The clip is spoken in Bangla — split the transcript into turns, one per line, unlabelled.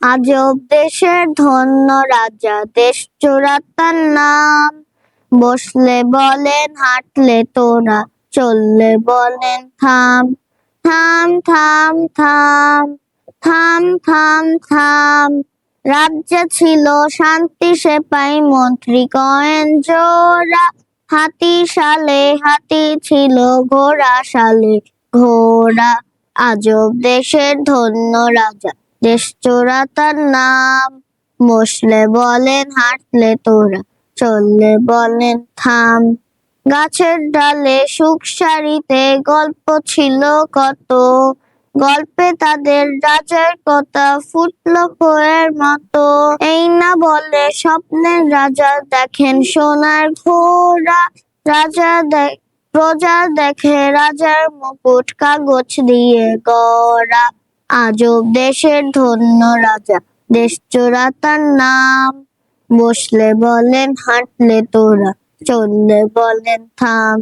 আজব দেশের ধন্য রাজা, দেশ চোরাতার নাম। বসলে বলেন, হাঁটলে তোরা, চললে বলেন, থাম থাম থাম থাম থাম থাম থাম। রাজ্যে ছিল শান্তি, সে পাই মন্ত্রী কয়েন জোড়া। হাতি সালে হাতি ছিল ঘোড়া সালে ঘোড়া। আজব দেশের ধন্য রাজা। দেশ তার নাম। বসলে বলেন, হাঁটলে তোরা, চললে বলেন, থাম। গাছের ডালে সুখ সারিতে গল্প ছিল কত। গল্পে তাদের রাজার কথা ফুটলো বইয়ের মতো। এই না বলে স্বপ্নের রাজা দেখেন সোনার ঘোড়া। রাজা দেখ, প্রজা দেখে রাজার মুকুট কাগজ দিয়ে গড়া। আজব দেশের ধন্য রাজা। দেশ চোরা তার নাম। বসলে বলেন, হাঁটলে তোরা। চললে বলেন, থাম।